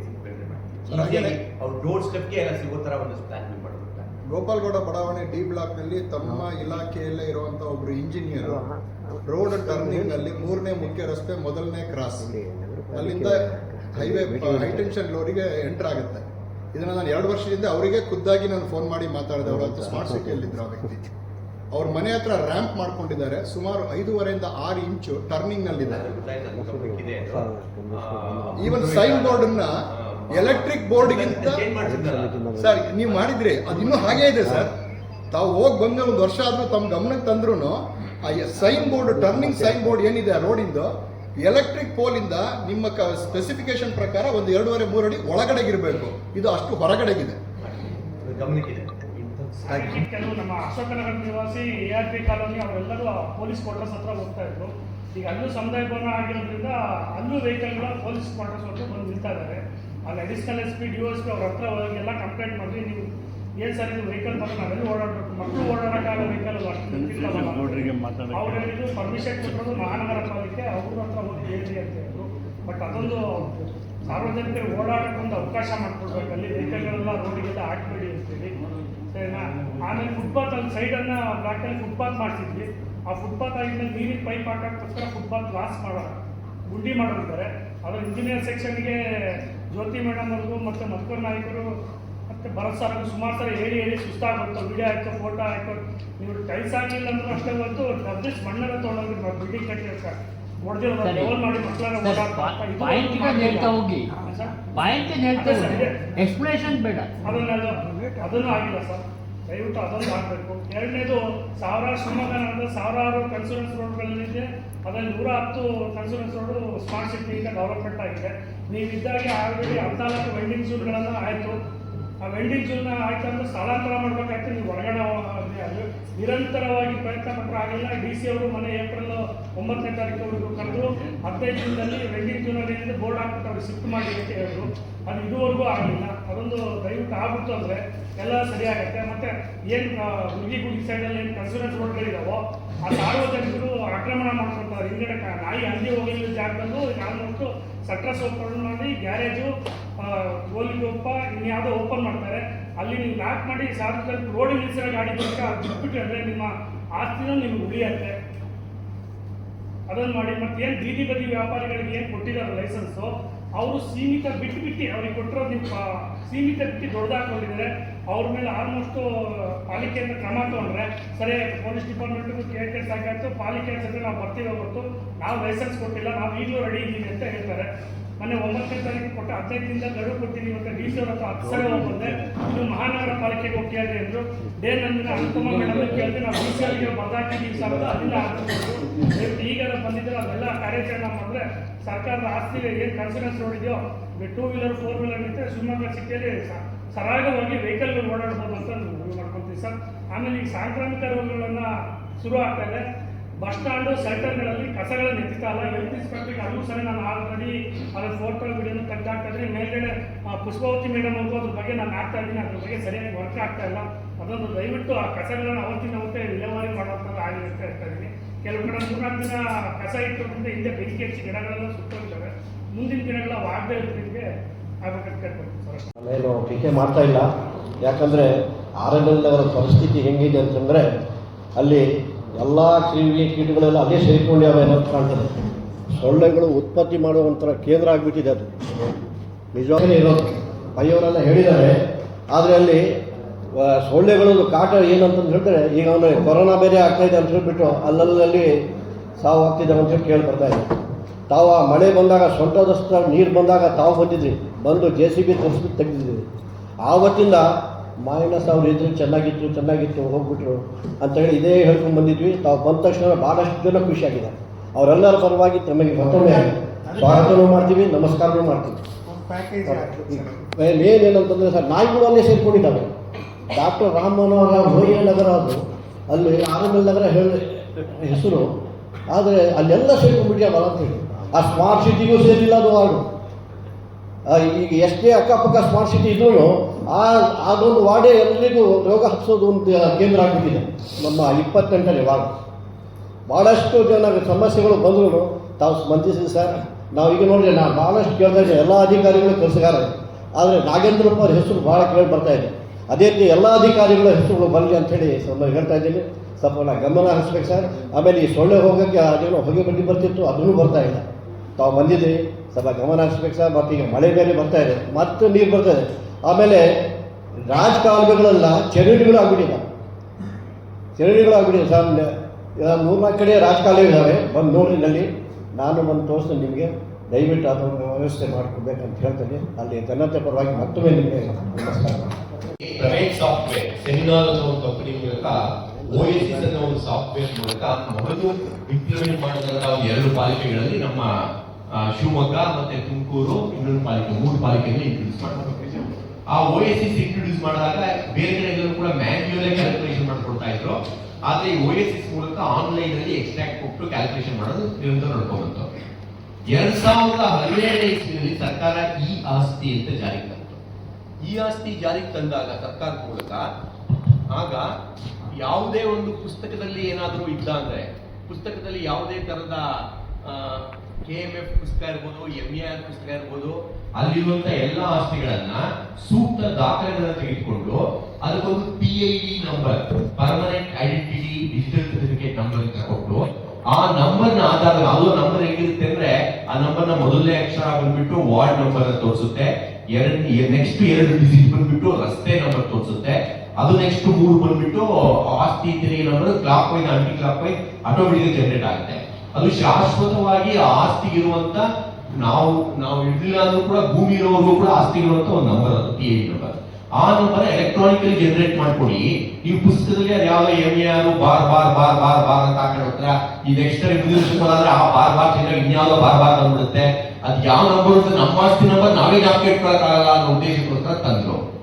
ಅವ್ರ ಡೋರ್ ಸ್ಟೆಪ್ಗೆ ಎಲ್ಲ ಸಿಗೋ ತರ ಒಂದು ಪ್ಲಾನ್ ಮಾಡ್ಬೋದು ಗೋಪಾಲ್ಗೌಡ ಬಡಾವಣೆ ಡಿ ಬ್ಲಾಕ್ನಲ್ಲಿ ತಮ್ಮ ಇಲಾಖೆಯಲ್ಲೇ ಇರುವಂತ ಒಬ್ರು ಇಂಜಿನಿಯರ್ ರೋಡ್ ಟರ್ನಿಂಗ್ ಅಲ್ಲಿ ಮೂರನೇ ಮುಖ್ಯ ರಸ್ತೆ ಮೊದಲನೇ ಕ್ರಾಸ್ ಅಲ್ಲಿಂದ ಹೈವೇ ಹೈಟೆನ್ಷನ್ ಲೋರಿಗೆ ಎಂಟರ್ ಆಗುತ್ತೆ. ಇದನ್ನ ನಾನು ಎರಡು ವರ್ಷದಿಂದ ಅವರಿಗೆ ಖುದ್ದಾಗಿ ನಾನು ಫೋನ್ ಮಾಡಿ ಮಾತಾಡಿದೆ. ಅಂತ ಹತ್ರ ಸ್ಮಾರ್ಟ್ ಸಿಟಿಯಲ್ಲಿದ್ದರು ಆ ವ್ಯಕ್ತಿ. ಅವ್ರ ಮನೆ ಹತ್ರ ರ್ಯಾಂಪ್ ಮಾಡ್ಕೊಂಡಿದ್ದಾರೆ. ಸುಮಾರು ಐದೂವರೆಯಿಂದ ಆರು ಇಂಚು ಟರ್ನಿಂಗ್ ನಲ್ಲಿದೆ. ಇದೆ ಈವನ್ ಸೈನ್ ಬೋರ್ಡ್ ಅನ್ನ ಎಲೆಕ್ಟ್ರಿಕ್ ಬೋರ್ಡ್ಗಿಂತ ಸರ್ ನೀವು ಮಾಡಿದ್ರಿ. ಅದು ಇನ್ನೂ ಹಾಗೇ ಇದೆ ಸರ್ ತಾವು ಹೋಗಿ ಬಂದ ಒಂದು ವರ್ಷ ಆದ್ರೂ ತಮ್ಮ ಗಮನಕ್ಕೆ ತಂದ್ರು ಆ sign board turning sign board ಏನಿದೆ ಆ ರೋಡಿಂದು ಎಲೆಕ್ಟ್ರಿಕ್ ಪೋಲಿಂದ ನಿಮ್ಮ ಸ್ಪೆಸಿಫಿಕೇಶನ್ ಪ್ರಕಾರ ಒಂದು ಎರಡೂವರೆ ಮೂರು ಅಡಿ ಒಳಗಡೆಗಿರಬೇಕು. ಇದು ಅಷ್ಟು ಹೊರಗಡೆಗಿದೆ. ಗಮನಕ್ಕಿದೆ. ಕೆಲವು ನಮ್ಮ ಅಶೋಕನಗರ ನಿವಾಸಿ ಎ ಆರ್ ಪಿ ಕಾಲೋನಿ ಅವರೆಲ್ಲರೂ ಪೊಲೀಸ್ ಕ್ವಾರ್ಟರ್ಸ್ ಹತ್ರ ಹೋಗ್ತಾ ಇದ್ರು. ಈಗ ಅಲ್ಲೂ ಸಮುದಾಯ ಭವನ ಆಗಿರೋದ್ರಿಂದ ಅಲ್ಲೂ ವೆಹಿಕಲ್ಗಳ ಪೊಲೀಸ್ ಕ್ವಾರ್ಟರ್ಸ್ ಹತ್ರ ಬಂದು ನಿಲ್ತಾ ಇದ್ದಾರೆ ಅಲ್ಲಿ additional S P D S P ಅವ್ರ ಹತ್ರ ಹೋಗಿ ಎಲ್ಲ ಕಂಪ್ಲೇಂಟ್ ಮಾಡಿ ನೀವು ಏನು ಸರ್ ಇದು ವೆಹಿಕಲ್ ಬಂದು ನಾವೆಲ್ಲ ಓಡಾಡಬೇಕು. ಮಕ್ಕಳು ಓಡಾಡೋಕ್ಕಾಗೋ ವೆಹಿಕಲ್ ಅದು ಅಷ್ಟು. ಅವ್ರು ಹೇಳಿದ್ರು ಪರ್ಮಿಷನ್ ಕೊಟ್ಟರು ಮಹಾನಗರ ಪಾಲಿಕೆ ಅವ್ರ ಹತ್ರ ಹೋಗಿ ಹೇಳಿ ಅಂತ ಹೇಳಿದ್ರು. ಬಟ್ ಅದೊಂದು ಸಾರ್ವಜನಿಕರಿಗೆ ಓಡಾಡಕ್ಕೆ ಒಂದು ಅವಕಾಶ ಮಾಡ್ಕೊಡ್ಬೇಕು. ಅಲ್ಲಿ ವೆಹಿಕಲ್ಗಳೆಲ್ಲ ರೋಡಿಗೆಲ್ಲ ಹಾಕ್ಬೇಡಿ ಅಂತೇಳಿ. ಸರಿನಾ? ಆಮೇಲೆ ಫುಟ್ಪಾತ್ ಅಲ್ಲಿ ಸೈಡನ್ನು ಬ್ಲಾಕಲ್ಲಿ ಫುಟ್ಪಾತ್ ಮಾಡ್ತಿದ್ವಿ. ಆ ಫುಟ್ಪಾತ್ ಆಗಿದ್ಮೇಲೆ ನೀರಿನ ಪೈಪ್ ಹಾಕೋಕ್ಕೋಸ್ಕರ ಫುಟ್ಪಾತ್ ಲಾಸ್ ಮಾಡೋಣ ಗುಂಡಿ ಮಾಡಿರ್ತಾರೆ. ಅದು ಇಂಜಿನಿಯರ್ ಸೆಕ್ಷನ್ಗೆ ಜ್ಯೋತಿ ಮೇಡಮ್ ಅವ್ರಿಗೂ ಮತ್ತು ಮಧುಕರ್ ನಾಯಕರು ಮತ್ತು ಭರತ್ ಸರ್ ಸುಮಾರು ಸಲ ಹೇಳಿ ಹೇಳಿ ಸುಸ್ತಾಗ್ಬಿಡ್ತು. ವಿಡಿಯೋ ಆಯ್ತು ಫೋಟೋ ಆಯ್ತು ನೀವು ಟೈಲ್ಸ್ ಆಗಿಲ್ಲ ಅಂದ್ರೆ ಅಷ್ಟೇ ಬಂತು ಡಬ್ಬಿಸ್ ಮಣ್ಣೆಲ್ಲ ತೊಗೊಂಡೋಗಿ ಬಿಲ್ಡಿಂಗ್ ಕಟ್ಟಿರ್ತಾರೆ ಸರಿ. Sir sir? ಸರ್. ಎಕ್ಸ್ಪ್ಲೇಷನ್ ಬೇಡ. ಅದನ್ನ ಅದನ್ನು ಆಗಿಲ್ಲ ಸರ್. ದಯವಿಟ್ಟು ಅದೊಂದು ಆಗಬೇಕು. ಎರಡನೇದು ಸಾವಿರಾರು ಶಿವಮೊಗ್ಗ ಸಾವಿರಾರು ಕನ್ಸೂರೆನ್ಸ್ ರೋಡ್ಗಳಲ್ಲಿದೆ ಅದರಲ್ಲಿ ನೂರ ಹತ್ತು ಕನ್ಸೂರೆನ್ಸ್ ರೋಡು ಸ್ಮಾರ್ಟ್ ಸಿಟಿಯಿಂದ ಡೆವಲಪ್ಮೆಂಟ್ ಆಗಿದೆ. ನೀವು ಇದ್ದಾಗೆ ಆಲ್ರೆಡಿ ಹದಿನಾಲ್ಕು ವೆಲ್ಡಿಂಗ್ ಸೂಟ್ಗಳನ್ನು ಆಯಿತು. ಆ ವೆಂಡಿಂಗ್ ಜೋನ್ ಆಯ್ತು ಅಂದ್ರೆ ಸ್ಥಳಾಂತರ ಮಾಡ್ಬೇಕಾಯ್ತು. ನೀವು ಹೊರಗಡೆ ಅದು ನಿರಂತರವಾಗಿ ಪ್ರಯತ್ನ ಪಟ್ಟರೆ ಆಗಿಲ್ಲ. ಡಿ ಸಿ ಅವರು ಮನೆ ಏಪ್ರಿಲ್ ಒಂಬತ್ತನೇ ತಾರೀಕು ಕರೆದು ಹದಿನೈದು ದಿನದಲ್ಲಿ ವೆಲ್ಡಿಂಗ್ ಜೋನಲ್ಲಿ ಏನಿದೆ, ಬೋರ್ಡ್ ಹಾಕ್ಬಿಟ್ಟು ಅವ್ರಿಗೆ ಶಿಫ್ಟ್ ಮಾಡಿ ಅಂತ ಹೇಳಿದ್ರು. ಅದು ಇದುವರೆಗೂ ಆಗಲಿಲ್ಲ ಅದೊಂದು ದಯವಿಟ್ಟು ಆಗ್ಬಿಡ್ತು ಅಂದರೆ ಎಲ್ಲ ಸರಿಯಾಗುತ್ತೆ. ಮತ್ತೆ ಏನು ಹುಡುಗಿ ಗುಡಿ ಸೈಡಲ್ಲಿ ಏನು ಕನ್ಸೂರೆನ್ಸ್ ರೋಡ್ಗಳಿದಾವೋ ಆ ಸಾರ್ವಜನಿಕರು ಆಕ್ರಮಣ ಮಾಡ್ಕೊಳ್ತಾರೆ. ಹಿಂದ್ಗಡೆ ನಾಯಿ ಹಂದಿ ಹೋಗಲಿಲ್ಲ ಜಾಗದಲ್ಲೂ ಆಲ್ಮೋಸ್ಟ್ ಸಟ್ರಸ್ ಓಪನ್ ಮಾಡಿ, ಗ್ಯಾರೇಜು ಗೋಲಿಗೊಪ್ಪ ಇನ್ಯಾವುದೋ ಓಪನ್ ಮಾಡ್ತಾರೆ. ಅಲ್ಲಿ ನೀವು ಬ್ಯಾಕ್ ಮಾಡಿ ಸಾರ್ವಜನಿಕ ರೋಡಿಗೆ ನಿಲ್ಸಿರೋ ಗಾಡಿ ಅದು ಬಿಟ್ಬಿಟ್ಟು ಅಂದರೆ ನಿಮ್ಮ ಆಸ್ತಿನೂ ನಿಮ್ಗೆ ಉಳಿಯತ್ತೆ. ಅದನ್ನು ಮಾಡಿ. ಮತ್ತೆ ಏನು ಬೀದಿ ಬದಿ ವ್ಯಾಪಾರಿಗಳಿಗೆ ಏನು ಕೊಟ್ಟಿದ್ದಾರೆ ಲೈಸೆನ್ಸು ಅವರು ಸೀಮಿತ ಬಿಟ್ಟು ಬಿಟ್ಟು ಅವ್ರಿಗೆ ಕೊಟ್ಟಿರೋದು ನಿಮ್ಮ, ಸೀಮಿತ ಬಿಟ್ಟು ದೊಡ್ಡದಾಕೊಂಡಿದ್ದಾರೆ ಅವ್ರ ಮೇಲೆ ಆಲ್ಮೋಸ್ಟು ಪಾಲಿಕೆಯಿಂದ ಕ್ರಮ ತಗೊಂಡ್ರೆ ಸರಿ ಪೊಲೀಸ್ ಡಿಪಾರ್ಟ್ಮೆಂಟ್ಗೂ ಕೇರ್ ಕೇಸ್ ಆಗಾಯ್ತು ಪಾಲಿಕೆ ಅನ್ಸುತ್ತೆ, ನಾವು ಬರ್ತೀವಿ ಹೊರತು ನಾವು ಲೈಸೆನ್ಸ್ ಕೊಟ್ಟಿಲ್ಲ, ನಾವು ಈಗಲೂ ರೆಡಿ ಇದ್ದೀವಿ ಅಂತ ಹೇಳ್ತಾರೆ. ಮೊನ್ನೆ ಒಂಬತ್ತನೇ ತಾರೀಕು ಕೊಟ್ಟು ಹದಿನೈದು ದಿನದ ಗಡುವು ಕೊಡ್ತೀನಿ ಇವತ್ತು ಡಿ ಸಿ ಅವ್ರ ಹತ್ರ ಹತ್ತು ಸಲ ಹೋಗಿ ಬಂದೆ ಇದು ಮಹಾನಗರ ಪಾಲಿಕೆಗೆ ಕೇಳಿದೆ ಅಂದರು. ಡೇ ನನ್ನ ಅನುಪಮ ಮೇಡಮ್ ಕೇಳಿದ್ರೆ ನಾವು ಡಿ ಸಿ ಅವರಿಗೆ ಬರ್ದಾಕಿದ್ದೀವಿ ಸರ್ ದಯವಿಟ್ಟು ಈಗ ಬಂದಿದ್ರೆ ಅವೆಲ್ಲ ಕಾರ್ಯಾಚರಣೆ ಮಾಡಿದ್ರೆ ಸರ್ಕಾರದ ಆಸ್ತಿ ಏನು ಕನ್ಸಿಡೆನ್ಸ್ ನೋಡಿದೆಯೋ ಟೂ ವೀಲರ್ ಫೋರ್ ವೀಲರ್ ಇದ್ದರೆ ಶಿವಮೊಗ್ಗ ಸಿಟಿಯಲ್ಲಿ ಸರಾಗವಾಗಿ ವೆಹಿಕಲ್ಗಳು ಓಡಾಡ್ಬೋದು ಅಂತ ಮಾಡ್ಕೊತೀವಿ ಸರ್. ಆಮೇಲೆ ಈಗ ಸಾಂಕ್ರಾಮಿಕ ರೋಗಗಳನ್ನು ಶುರು ಆಗ್ತಾ ಇದೆ. ಬಸ್ ಸ್ಟ್ಯಾಂಡು ಸೆಂಟರ್ಗಳಲ್ಲಿ ಕಸಗಳನ್ನು ಎತ್ತಿತಾ ಎತ್ತಿಸ್ಕೊಳ್ಬೇಕು ಅದು ಸರಿ ನಾನು ಆಲ್ರೆಡಿ ಅದರ ಫೋಟೋ, ವಿಡಿಯೋನ ತೆಗೆದಾಕ್ತಿದ್ರೆ ಮೇಲ್ಗಡೆ ಪುಷ್ಪಾವತಿ ಮೇಡಮ್ ಅಂತ ಅದ್ರ ಬಗ್ಗೆ ನಾನು ಆಗ್ತಾ ಇದ್ದೀನಿ. ಅದ್ರ ಬಗ್ಗೆ ಸರಿಯಾಗಿ ವರ್ಕ್ ಆಗ್ತಾ ಇಲ್ಲ. ಅದೊಂದು ದಯವಿಟ್ಟು ಆ ಕಸಗಳನ್ನು ಅವತ್ತಿನ ಅವತ್ತೇ ವಿಲೇವಾರಿ ಮಾಡುವಂಥದ್ದು ಆಗಿರುತ್ತೆ ಹೇಳ್ತಾ ಇದ್ದೀನಿ. ಕೆಲವು ಕಡೆ ಮೂರ್ನಾಲ್ಕು ದಿನ ಕಸ ಇಟ್ಟುಕೊಂಡು ಹಿಂದೆ ಬೆಂಕಿ ಹಚ್ಚಿ ಗಿಡಗಳೆಲ್ಲ ಸುತ್ತೋಗ್ತವೆ. ಮುಂದಿನ ದಿನಗಳ ಆಗದೆ ಇರೋದ್ರಿಗೆ ನಾನೇನು ಟೀಕೆ ಮಾಡ್ತಾ ಇಲ್ಲ. ಯಾಕಂದರೆ ಆರ್ ಅವರ ಪರಿಸ್ಥಿತಿ ಹೆಂಗಿದೆ ಅಂತಂದರೆ ಅಲ್ಲಿ ಎಲ್ಲ ಕ್ರಿಮಿ ಕೀಟಗಳೆಲ್ಲ ಅದೇ ಸೇರಿಕೊಂಡಿವೆ ಅನ್ನೋದು ಕಾಣ್ತದೆ. ಸೊಳ್ಳೆಗಳು ಉತ್ಪತ್ತಿ ಮಾಡುವಂಥ ಕೇಂದ್ರ ಆಗಿಬಿಟ್ಟಿದೆ ಅದು. ನಿಜವಾಗಲೇ ಇರೋದು ಅಯ್ಯವರೆಲ್ಲ ಹೇಳಿದ್ದಾರೆ. ಆದರೆ ಅಲ್ಲಿ ಸೊಳ್ಳೆಗಳದ್ದು ಕಾಟ ಏನಂತಂದು ಹೇಳಿದ್ರೆ ಈಗ ಅವನು ಕೊರೋನಾ ಬೇರೆ ಆಗ್ತಾ ಇದೆ ಅಂತ ಹೇಳ್ಬಿಟ್ಟು ಅಲ್ಲಲ್ಲಿ ಸಾವು ಆಗ್ತಿದೆ ಅಂತ ಹೇಳಿ ಕೇಳಿ ಇದೆ ತಾವು ಆ ಮಳೆ ಬಂದಾಗ ಸೊಂಟದಷ್ಟು ನೀರು ಬಂದಾಗ ತಾವು ಬಂದಿದ್ರಿ. ಬಂದು ಜೆ ಸಿ ಬಿ ತರಿಸ್ಬಿಟ್ಟು ತೆಗೆದಿದ್ದೀವಿ ಆವತ್ತಿಂದ ಮೈನಸ್ ಅವ್ರು ಇದ್ರು ಚೆನ್ನಾಗಿತ್ತು ಚೆನ್ನಾಗಿತ್ತು ಹೋಗ್ಬಿಟ್ರು ಅಂತ ಹೇಳಿ ಇದೇ ಹೇಳ್ಕೊಂಡು ಬಂದಿದ್ವಿ. ತಾವು ಬಂದ ತಕ್ಷಣ ಭಾಳಷ್ಟು ಜನ ಖುಷಿಯಾಗಿದೆ ಅವರೆಲ್ಲರ ಪರವಾಗಿ ತಮಗೆ ಮತ್ತೊಮ್ಮೆ ಸ್ವಾಗತನೂ ಮಾಡ್ತೀವಿ ನಮಸ್ಕಾರನೂ ಮಾಡ್ತೀವಿ. ಮೇನ್ ಏನಂತಂದರೆ ಸರ್ ನಾಯಿಗಳು ಅಲ್ಲೇ ಸೇರ್ಕೊಂಡಿದ್ದಾವೆ. ಡಾಕ್ಟರ್ ರಾಮ್ ಮನೋಹರ ರೋಹಿಯ ನಗರ ಅದು. ಅಲ್ಲಿ ಆರಮಲ್ ನಗರ ಹೇಳಿ ಹೆಸರು. ಆದರೆ ಅಲ್ಲೆಲ್ಲ ಸೇರ್ಕೊಂಡ್ಬಿಟ್ಯಾವಲ್ಲ ಅಂತ ಹೇಳಿ. ಆ ಸ್ಮಾರ್ಟ್ ಸಿಟಿಗೂ ಸೇರಿಲ್ಲ ಅದು ವಾರ್ಡು ಈಗ ಎಷ್ಟೇ ಅಕ್ಕಪಕ್ಕ ಸ್ಮಾರ್ಟ್ ಸಿಟಿ ಇದ್ರೂ ಆ ಅದೊಂದು ವಾರ್ಡೇ ಎಲ್ರಿಗೂ ರೋಗ ಹಬ್ಸೋದು ಒಂದು ಕೇಂದ್ರ ಆಗಿಬಿಟ್ಟಿದೆ. ನಮ್ಮ ಇಪ್ಪತ್ತೆಂಟನೇ ವಾರ್ಡ್. ಭಾಳಷ್ಟು ಜನ ಸಮಸ್ಯೆಗಳು ಬಂದ್ರು ತಾವು ಸ್ಪಂದಿಸಿ ಸರ್. ನಾವು ಈಗ ನೋಡಿದ್ರೆ ನಾನು ಭಾಳಷ್ಟು ಕೇಳ್ತಾ ಇದ್ದೆ ಎಲ್ಲ ಅಧಿಕಾರಿಗಳು ಕೆಲಸಗಾರ ಆದರೆ ನಾಗೇಂದ್ರಪ್ಪ ಅವ್ರ ಹೆಸರು ಭಾಳ ಕೇಳಿ ಬರ್ತಾ ಇದೆ. ಅದೇ ರೀತಿ ಎಲ್ಲ ಅಧಿಕಾರಿಗಳ ಹೆಸರುಗಳು ಬರಲಿ ಅಂಥೇಳಿ ಸ್ವಲ್ಪ ಹೇಳ್ತಾ ಇದ್ದೀನಿ. ಸ್ವಲ್ಪ ನಾನು ಗಮನ ಹರಿಸ್ಬೇಕು ಸರ್. ಆಮೇಲೆ ಈ ಸೊಳ್ಳೆ ಹೋಗೋಕ್ಕೆ ಅದೇನೋ ಹೊಗೆ ಬಡ್ಡಿ ಬರ್ತಿತ್ತು, ಅದನ್ನು ಬರ್ತಾ ಇಲ್ಲ. ತಾವು ಬಂದಿದ್ದೀರಿ. ಸ್ವಲ್ಪ ಗಮನ ಹರಿಸ್ಬೇಕು ಸರ್. ಮತ್ತು ಈಗ ಮಳೆ ಬೇರೆ ಬರ್ತಾ ಇದೆ. ಮತ್ತೆ ನೀರು ಬರ್ತಾ ಇದೆ. ಆಮೇಲೆ ರಾಜಕಾಲುವೆಗಳೆಲ್ಲ ಚರಂಡಿಗಳು ಆಗ್ಬಿಟ್ಟಿಲ್ಲ ಚರಂಡಿಗಳು ಆಗ್ಬಿಟ್ಟಿದೆ ಸರ್ ನೂರ್ನಾಲ್ಕು ಕಡೆ ರಾಜಕಾಲುವೆ ಇದ್ದಾವೆ ಬಂದು ನೋಡಿ ನಲ್ಲಿ. ನಾನು ಬಂದು ತೋರಿಸ್ತೀನಿ ನಿಮಗೆ. ದಯವಿಟ್ಟು ಅದನ್ನು ವ್ಯವಸ್ಥೆ ಮಾಡ್ಕೊಡ್ಬೇಕಂತ ಹೇಳ್ತೇನೆ. ಅಲ್ಲಿ ಜನತೆ ಪರವಾಗಿ ಮತ್ತೊಮ್ಮೆ ನಿಮಗೆ ನಮಸ್ಕಾರ. ಪ್ರೈವೇಟ್ ಸಾಫ್ಟ್ವೇರ್, ಸೆಮಿನಾರ್ ಅನ್ನೋ ಒಂದು ಕಂಪನಿ ಮೂಲಕ ಓಎಸಿಸ್ ಅನ್ನೋ ಒಂದು ಸಾಫ್ಟ್ವೇರ್ ಮೂಲಕ ಮೊದಲು ಇಂಪ್ಲಿಮೆಂಟ್ ಮಾಡಿದಂತ ಒಂದು ಎರಡು ಪಾಲಿಕೆಗಳಲ್ಲಿ ನಮ್ಮ ಶಿವಮೊಗ್ಗ ಮತ್ತೆ ತುಮಕೂರು, ಇನ್ನೊಂದು ಪಾಲಿಕೆ, ಮೂರು ಪಾಲಿಕೆಯಲ್ಲಿ ಇಂಟ್ರೊಡ್ಯೂಸ್ ಮಾಡಬೇಕು ಆ ಓ ಎಸ್ ಎಸ್ ಇಂಟ್ರೊಡ್ಯೂಸ್ ಮಾಡಿದಾಗ ಬೇರೆ ಕಡೆ ಎಲ್ಲರೂ ಕೂಡ ಮ್ಯಾನ್ಯುಯಲ್ ಕ್ಯಾಲ್ಕುಲೇಷನ್ ಮಾಡ್ಕೊಳ್ತಾ ಇದ್ರು. ಆದ್ರೆ ಈ ಸಿಸ್ ಮೂಲಕ ಆನ್ಲೈನ್ ಅಲ್ಲಿ ಎಕ್ಸ್ಟ್ರಾಕ್ಟ್ ಕೊಟ್ಟು ಕ್ಯಾಲ್ಕುಲೇಷನ್ ಮಾಡೋದು ನಿರಂತರ ನಡ್ಕೊಂಡ್ಬಂತು. ಎರಡ್ ಸಾವಿರದ ಹನ್ನೆರಡನೇ ಇಸ್ವಿಯಲ್ಲಿ ಸರ್ಕಾರ ಈ ಆಸ್ತಿ ಅಂತ ಜಾರಿಗೆ ತಂತು. ಈ ಆಸ್ತಿ ಜಾರಿಗೆ ತಂದಾಗ ಸರ್ಕಾರದ ಮೂಲಕ ಆಗ ಯಾವುದೇ ಒಂದು ಪುಸ್ತಕದಲ್ಲಿ ಏನಾದರೂ ಇದ್ದ ಅಂದ್ರೆ, ಪುಸ್ತಕದಲ್ಲಿ ಯಾವುದೇ ತರದ ಕೆ ಎಂ ಎಫ್ ಪುಸ್ತಕ ಇರ್ಬೋದು ಎಂ ಎ ಆರ್ ಪುಸ್ತಕ ಇರ್ಬೋದು ಅಲ್ಲಿರುವಂತ ಎಲ್ಲ ಆಸ್ತಿಗಳನ್ನ ಸೂಕ್ತ ದಾಖಲೆಗಳನ್ನ ತೆಗೆದುಕೊಂಡು ಅದಕ್ಕೊಂದು P I D number permanent identity digital certificate number ಅಂತ ಕೊಟ್ಟು ಆ ನಂಬರ್ನ ಆಧಾರ ಅದು ನಂಬರ್ ಹೆಂಗಿರುತ್ತೆ ಅಂದ್ರೆ ಆ ನಂಬರ್ನ ಮೊದಲನೇ ಅಕ್ಷರ ಬಂದ್ಬಿಟ್ಟು ವಾರ್ಡ್ ನಂಬರ್ ತೋರಿಸುತ್ತೆ. ಎರಡ್ ನೆಕ್ಸ್ಟ್ ಎರಡು ಡಿಜಿಟ್ ಬಂದ್ಬಿಟ್ಟು ರಸ್ತೆ ನಂಬರ್ ತೋರಿಸುತ್ತೆ. ಅದು ನೆಕ್ಸ್ಟ್ ಮೂರು ಬಂದ್ಬಿಟ್ಟು ಆಸ್ತಿ ತೆರಿಗೆ number clockwise anticlockwise automatic generate ಆಗುತ್ತೆ. ಅದು ಶಾಶ್ವತವಾಗಿ ಆ ಆಸ್ತಿಗೆ ಇರುವಂತ ನಾವು ನಾವು ಇರ್ಲಿಲ್ಲ ಅಂದ್ರೂ ಕೂಡ ಭೂಮಿ ಇರೋರು ಕೂಡ ಆಸ್ತಿ ಇರುವಂತ ಒಂದು ನಂಬರ್ ಅದು ಪಿ ಐ ನಂಬರ್ ಆ ನಂಬರ್ ಎಲೆಕ್ಟ್ರಾನಿಕಲಿ ಜನರೇಟ್ ಮಾಡ್ಕೊಡಿ ನೀವು ಪುಸ್ತಕದಲ್ಲಿ ಅದು ಯಾವ್ದೋ ಎಂ ಯಾರು bar bar bar bar bar ಅಂತ ಹಾಕೊಂಡು ಇದು ಈ ನೆಕ್ಸ್ಟ್ ಟೈಮ್ ಆದ್ರೆ ಆ ಬಾರ್ ಬಾರ್ ಚೆನ್ನಾಗಿ ಇನ್ಯಾವುದೋ ಬಾರ್ ಬಾರ್ ಬಂದ್ಬಿಡುತ್ತೆ. ಅದು ಯಾವ ನಂಬರ್ ಅಂತ ನಮ್ಮ ಆಸ್ತಿ ನಂಬರ್ ನಾವೇ ಜಾಕೆಟ್ ಇಟ್ಕೊಳಕ್ಕಾಗಲ್ಲ ಅನ್ನೋ ಉದ್ದೇಶಕ್ಕೋಸ್ಕರ ತಂದ್ರು.